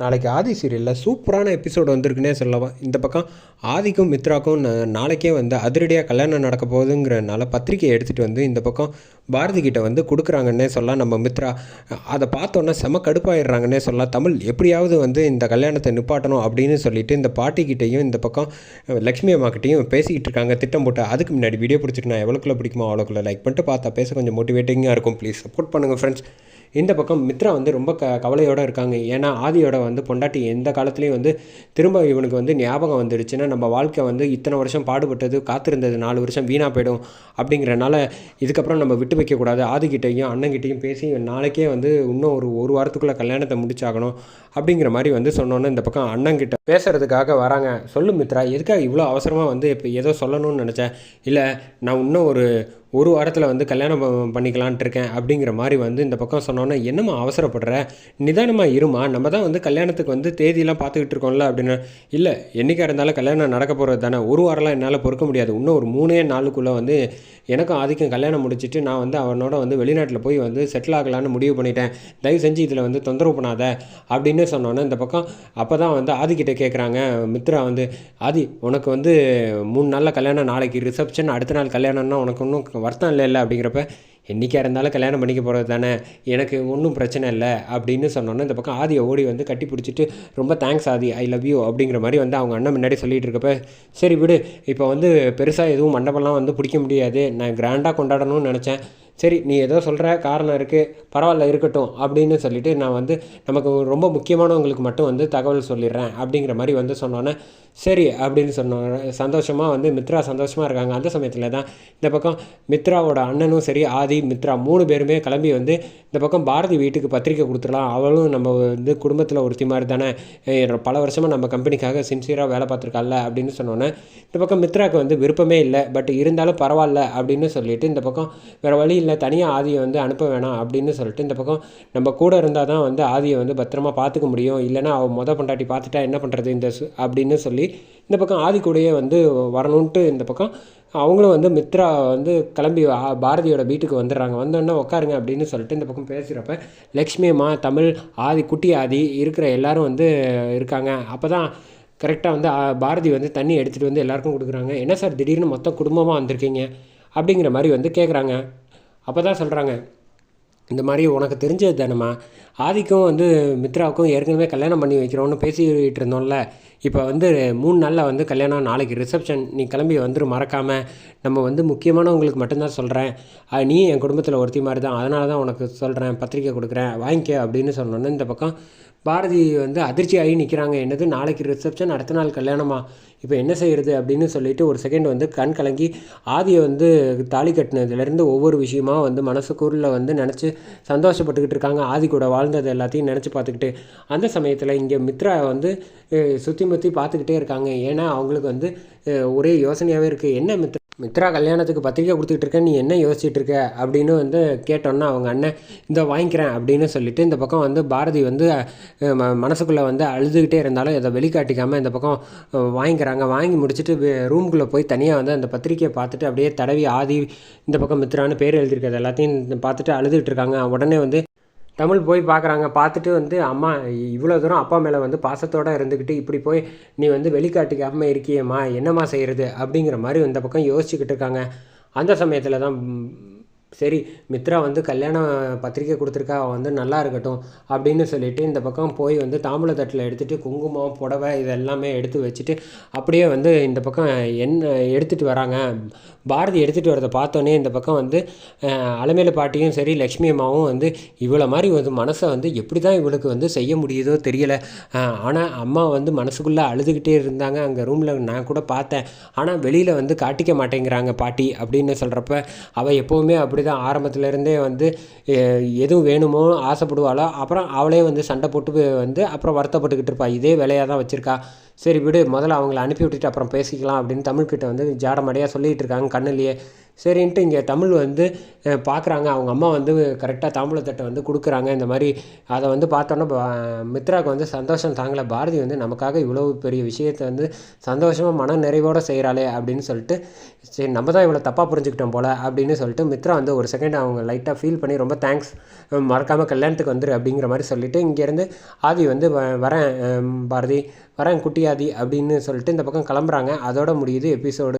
நாளைக்கு ஆதி சீரியலில் சூப்பரான எபிசோடு வந்திருக்குன்னே சொல்லலாம் இந்த பக்கம் ஆதிக்கும் மித்ராக்கும் நாளைக்கே வந்து அதிரடியாக கல்யாணம் நடக்க போகுதுங்கிறனால பத்திரிக்கையை எடுத்துகிட்டு வந்து இந்த பக்கம் பாரதி கிட்ட வந்து கொடுக்குறாங்கன்னே சொல்லலாம் நம்ம மித்ரா. அதை பார்த்தோன்னே செம கடுப்பாயிடுறாங்கன்னே சொல்லலாம். தமிழ் எப்படியாவது வந்து இந்த கல்யாணத்தை நிப்பாட்டணும் அப்படின்னு சொல்லிட்டு இந்த பாட்டிக்கிட்டையும் இந்த பக்கம் லக்ஷ்மி அம்மாக்கிட்டையும் பேசிக்கிட்டு இருக்காங்க. திட்டம் போட்டு அதுக்கு முன்னாடி வீடியோ பிடிச்சிட்டு நான் எவ்வளோக்குள்ள பிடிக்குமோ அவ்வளோக்குள்ளே லைக் பண்ணிட்டு பார்த்தா பேச கொஞ்சம் மோட்டிவேட்டிங்காக இருக்கும். ப்ளீஸ் சப்போர்ட் பண்ணுங்கள் ஃப்ரெண்ட்ஸ் இந்த பக்கம் மித்ரா வந்து ரொம்ப க கவலையோடு இருக்காங்க. ஏன்னா ஆதியோட வந்து பொண்டாட்டி எந்த காலத்துலேயும் வந்து திரும்ப இவனுக்கு வந்து ஞாபகம் வந்துடுச்சுன்னா நம்ம வாழ்க்கை வந்து இத்தனை வருஷம் பாடுபட்டது காத்திருந்தது நாலு வருஷம் வீணாக போயிடும் அப்படிங்கிறனால இதுக்கப்புறம் நம்ம விட்டு வைக்கக்கூடாது ஆதிக்கிட்டையும் அண்ணங்கிட்டையும் பேசி நாளைக்கே வந்து இன்னும் ஒரு ஒரு வாரத்துக்குள்ளே கல்யாணத்தை முடிச்சாகணும் அப்படிங்கிற மாதிரி வந்து சொன்னோன்னே இந்த பக்கம் அண்ணன்கிட்ட பேசுகிறதுக்காக வராங்க. சொல்லு மித்ரா எதுக்காக இவ்வளோ அவசரமாக வந்து இப்போ ஏதோ சொல்லணும்னு நினச்சேன் இல்லை நான் இன்னும் ஒரு ஒரு வாரத்தில் வந்து கல்யாணம் பண்ணிக்கலான்ட்டு இருக்கேன் அப்படிங்கிற மாதிரி வந்து இந்த பக்கம் சொன்னோன்னே என்னம்மா அவசரப்படுற? நிதானமாக இருமா. நம்ம தான் வந்து கல்யாணத்துக்கு வந்து தேதியெல்லாம் பார்த்துக்கிட்டு இருக்கோம்ல அப்படின்னு. இல்லை என்றைக்காக இருந்தாலும் கல்யாணம் நடக்க போகிறது தானே. ஒரு வாரம்லாம் என்னால் பொறுக்க முடியாது. இன்னும் ஒரு மூணே நாளுக்குள்ளே வந்து எனக்கும் ஆதிக்கும் கல்யாணம் முடிச்சிட்டு நான் வந்து அவனோட வந்து வெளிநாட்டில் போய் வந்து செட்டில் ஆகலான்னு முடிவு பண்ணிட்டேன். தயவு செஞ்சு இதில் வந்து தொந்தரவு பண்ணாத அப்படின்னு சொன்னோன்னே இந்த பக்கம் அப்போ தான் வந்து ஆதிக்கிட்ட கேட்குறாங்க மித்ரா வந்து ஆதி உனக்கு வந்து மூணு நாளில் கல்யாணம் நாளைக்கு ரிசப்ஷன் அடுத்த நாள் கல்யாணம்னா உனக்கு இன்னும் வருத்தம் இல்லை இல்லை அப்படிங்கிறப்ப என்றைக்கா இருந்தாலும் கல்யாணம் பண்ணிக்க போகிறது தானே? எனக்கு ஒன்றும் பிரச்சனை இல்லை அப்படின்னு சொன்னோன்னே இந்த பக்கம் ஆதியை ஓடி வந்து கட்டி பிடிச்சிட்டு ரொம்ப thanks Aadhi I love you அப்படிங்கிற மாதிரி வந்து அவங்க அண்ணன் முன்னாடி சொல்லிகிட்டு இருக்கப்ப சரி விடு இப்போ வந்து பெருசாக எதுவும் மண்டபம்லாம் வந்து பிடிக்க முடியாது. நான் கிராண்டாக கொண்டாடணும்னு நினச்சேன். சரி நீ ஏதோ சொல்கிற காரணம் இருக்குது பரவாயில்ல இருக்கட்டும் அப்படின்னு சொல்லிவிட்டு நான் வந்து நமக்கு ரொம்ப முக்கியமானவங்களுக்கு மட்டும் வந்து தகவல் சொல்லிடுறேன் அப்படிங்கிற மாதிரி வந்து சொன்னோன்னே சரி அப்படின்னு சொன்னோம் சந்தோஷமாக வந்து மித்ரா சந்தோஷமாக இருக்காங்க. அந்த சமயத்தில் தான் இந்த பக்கம் மித்ராவோட அண்ணனும் சரி ஆதி மித்ரா மூணு பேருமே கிளம்பி வந்து இந்த பக்கம் பாரதி வீட்டுக்கு பத்திரிக்கை கொடுத்துடலாம். அவளும் நம்ம வந்து குடும்பத்தில் ஒருத்தி மாதிரி தானே. பல வருஷமாக நம்ம கம்பெனிக்காக சின்சியராக வேலை பார்த்துருக்கால அப்படின்னு சொன்னோன்னே இந்த பக்கம் மித்ராவுக்கு வந்து விருப்பமே இல்லை. பட் இருந்தாலும் பரவாயில்ல அப்படின்னு சொல்லிட்டு இந்த பக்கம் வேறு வழி இல்லை தனியாக ஆதியை வந்து அனுப்ப வேணாம் அப்படின்னு சொல்லிட்டு இந்த பக்கம் நம்ம கூட இருந்தால் தான் வந்து ஆதியை வந்து பத்திரமா பார்த்துக்க முடியும். இல்லைன்னா அவள் மொத பொண்டாட்டி பார்த்துட்டா என்ன பண்ணுறது இந்த சு- அப்படின்னு சொல்லி இந்த பக்கம் ஆதி கூடயே வந்து வரணுன்ட்டு இந்த பக்கம் அவங்களும் வந்து மித்ரா வந்து கிளம்பி பாரதியோட வீட்டுக்கு வந்துடுறாங்க. வந்தோடனே உட்காருங்க அப்படின்னு சொல்லிட்டு இந்த பக்கம் பேசுகிறப்ப லக்ஷ்மி அம்மா தமிழ் ஆதி குட்டி ஆதி இருக்கிற எல்லாரும் வந்து இருக்காங்க. அப்போ தான் கரெக்டாக வந்து பாரதி வந்து தண்ணி எடுத்துகிட்டு வந்து எல்லாருக்கும் கொடுக்குறாங்க. என்ன சார் திடீர்னு மொத்த குடும்பமாக வந்திருக்கீங்க? அப்படிங்கிற மாதிரி வந்து கேட்குறாங்க அப்போ தான் சொல்கிறாங்க இந்த மாதிரி உனக்கு தெரிஞ்சது தானம்மா? ஆதிக்கும் வந்து மித்ராவுக்கும் ஏற்கனவே கல்யாணம் பண்ணி வைக்கிறோன்னு பேசிக்கிட்டு இருந்தோம்ல. இப்போ வந்து மூணு நாளில் வந்து கல்யாணம் நாளைக்கு ரிசப்ஷன் நீ கிளம்பி வந்துடும் மறக்காமல் நம்ம வந்து முக்கியமானவங்களுக்கு மட்டும்தான் சொல்கிறேன் நீ என் குடும்பத்தில் ஒருத்தி மாதிரி தான் அதனால தான் உனக்கு சொல்கிறேன் பத்திரிக்கை கொடுக்குறேன் வாங்கிக்க அப்படின்னு சொன்னோன்னே இந்த பக்கம் பாரதி வந்து அதிர்ச்சி ஆகி நிற்கிறாங்க. என்னது? நாளைக்கு ரிசப்ஷன் அடுத்த நாள் கல்யாணமா? இப்போ என்ன செய்கிறது அப்படின்னு சொல்லிட்டு ஒரு செகண்ட் வந்து கண் கலங்கி ஆதியை வந்து தாலி கட்டினதுலேருந்து ஒவ்வொரு விஷயமா வந்து மனசுக்குள்ள வந்து நினச்சி சந்தோஷப்பட்டுக்கிட்டு இருக்காங்க. ஆதி கூட வாழ்ந்தது எல்லாத்தையும் நினச்சி பார்த்துக்கிட்டு அந்த சமயத்தில் இங்கே மித்ரா வந்து சுற்றி முற்றி பார்த்துக்கிட்டே இருக்காங்க. ஏன்னா அவங்களுக்கு வந்து ஒரே யோசனையாகவே இருக்குது என்ன மித்ரா? மித்ரா கல்யாணத்துக்கு பத்திரிக்கை கொடுத்துட்டு இருக்க நீ என்ன யோசிச்சுட்டு இருக்க அப்படின்னு வந்து கேட்டோன்னா அவங்க அண்ணன் இந்த வாங்கிக்கிறேன் அப்படின்னு சொல்லிட்டு இந்த பக்கம் வந்து பாரதி வந்து ம மனசுக்குள்ளே வந்து அழுதுகிட்டே இருந்தாலும் இதை வெளிக்காட்டிக்காமல் இந்த பக்கம் வாங்கிக்கிறாங்க. வாங்கி முடிச்சுட்டு ரூமுக்குள்ளே போய் தனியாக வந்து அந்த பத்திரிக்கையை பார்த்துட்டு அப்படியே தடவி ஆதி இந்த பக்கம் மித்ரான்னு பேர் எழுதியிருக்கிறது எல்லாத்தையும் பார்த்துட்டு அழுதுகிட்டு இருக்காங்க. உடனே வந்து தமிழ் போய் பார்க்குறாங்க பார்த்துட்டு வந்து அம்மா இவ்வளோ தூரம் அப்பா மேலே வந்து பாசத்தோடு இருந்துக்கிட்டு இப்படி போய் நீ வந்து வெளிக்காட்டிக்காமல் இருக்கியேம்மா என்னம்மா செய்கிறது அப்படிங்கிற மாதிரி இந்த பக்கம் யோசிச்சுக்கிட்டு இருக்காங்க. அந்த சமயத்தில் தான் சரி மித்ரா வந்து கல்யாண பத்திரிக்கை கொடுத்துருக்கா அவள் வந்து நல்லா இருக்கட்டும் அப்படின்னு சொல்லிட்டு இந்த பக்கம் போய் வந்து தாம்பூல தட்டில் எடுத்துகிட்டு குங்குமம் புடவை இது எல்லாமே எடுத்து வச்சுட்டு அப்படியே வந்து இந்த பக்கம் என்ன எடுத்துகிட்டு வராங்க. பாரதி எடுத்துகிட்டு வரதை பார்த்தோன்னே இந்த பக்கம் வந்து அலமேலு பாட்டியும் சரி லக்ஷ்மி அம்மாவும் வந்து இவ்வளோ மாதிரி வந்து மனசை வந்து எப்படி தான் இவளுக்கு வந்து செய்ய முடியுதோ தெரியலை. ஆனால் அம்மா வந்து மனசுக்குள்ளே அழுதுகிட்டே இருந்தாங்க. அங்கே ரூமில் நான் கூட பார்த்தேன். ஆனால் வெளியில் வந்து காட்டிக்க மாட்டேங்கிறாங்க பாட்டி அப்படின்னு சொல்கிறப்ப அவள் எப்போவுமே அப்படி தான் ஆரம்பத்துலேருந்தே வந்து எதுவும் வேணுமோ ஆசைப்படுவாளோ அப்புறம் அவளே வந்து சண்டை போட்டு வந்து அப்புறம் வருத்தப்பட்டுக்கிட்டு இருப்பா. இதே வேலையாக தான் வச்சுருக்கா. சரி விடு முதல்ல அவங்கள அனுப்பி விட்டுட்டு அப்புறம் பேசிக்கலாம் அப்படின்னு தமிழ்கிட்ட வந்து ஜாடமடையாக சொல்லிகிட்டு இருக்காங்க கண்ணுலையே. சரின்ட்டு இங்கே தமிழ் வந்து பார்க்குறாங்க அவங்க அம்மா வந்து கரெக்டாக தாம்பூலத்தட்டை வந்து கொடுக்குறாங்க. இந்த மாதிரி அதை வந்து பார்த்தோன்னா மித்ராவுக்கு வந்து சந்தோஷம் தாங்கலை. பாரதி வந்து நமக்காக இவ்வளோ பெரிய விஷயத்தை வந்து சந்தோஷமாக மன நிறைவோடு செய்கிறாளே அப்படின்னு சொல்லிட்டு சரி நம்ம தான் இவ்வளோ தப்பாக புரிஞ்சுக்கிட்டோம் போல் அப்படின்னு சொல்லிட்டு மித்ரா வந்து ஒரு செகண்ட் அவங்க லைட்டாக ஃபீல் பண்ணி ரொம்ப தேங்க்ஸ் மறக்காமல் கல்யாணத்துக்கு வந்துரு அப்படிங்கிற மாதிரி சொல்லிவிட்டு இங்கேருந்து ஆதி வந்து வ வரேன். பாரதி வரேன் குட்டி ஆதி அப்படின்னு சொல்லிட்டு இந்த பக்கம் கிளம்புறாங்க. அதோட முடியுது எபிசோடு.